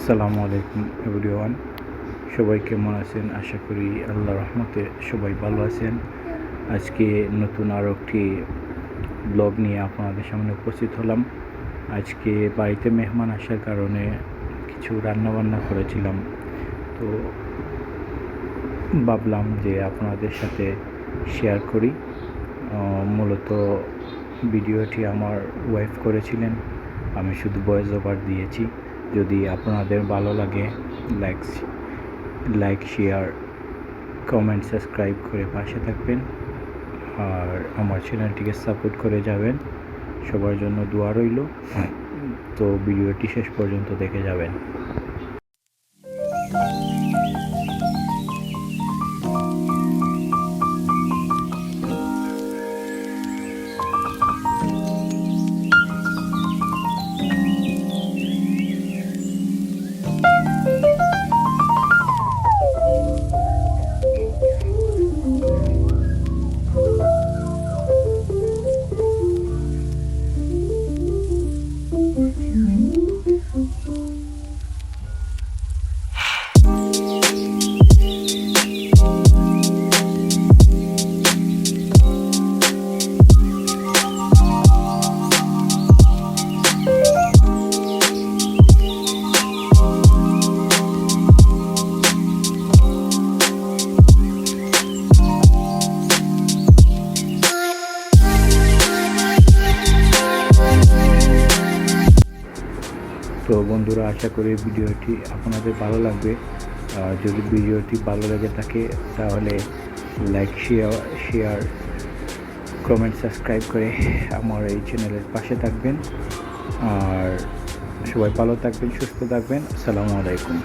আসসালামু আলাইকুম এভরিওয়ান। সবাই কেমন আছেন? আশা করি আল্লাহ রহমতে সবাই ভালো আছেন। আজকে নতুন আরও একটি ব্লগ নিয়ে আপনাদের সামনে উপস্থিত হলাম। আজকে বাড়িতে মেহমান আসার কারণে কিছু রান্না বান্না করেছিলাম। তো ভাবলাম যে আপনাদের সাথে শেয়ার করি। মূলত ভিডিওটি আমার ওয়াইফ করেছিলেন। আমি শুধু ভয়েস ওভার দিয়েছি। যদি আপনাদের ভালো লাগে like like share comment subscribe করে পাশে থাকবেন। আর আমার চ্যানেলটিকে সাপোর্ট করে যাবেন। সবার জন্য দোয়া রইল। তো ভিডিওটি শেষ পর্যন্ত দেখে যাবেন। তো বন্ধুরা, আশা করি ভিডিওটি আপনাদের ভালো লাগবে। যদি ভিডিওটি ভালো লেগে থাকে, তাহলে like share share comment subscribe করে আমার এই চ্যানেলের পাশে থাকবেন। আর সবাই ভালো থাকবেন, সুস্থ থাকবেন। আসসালামু আলাইকুম।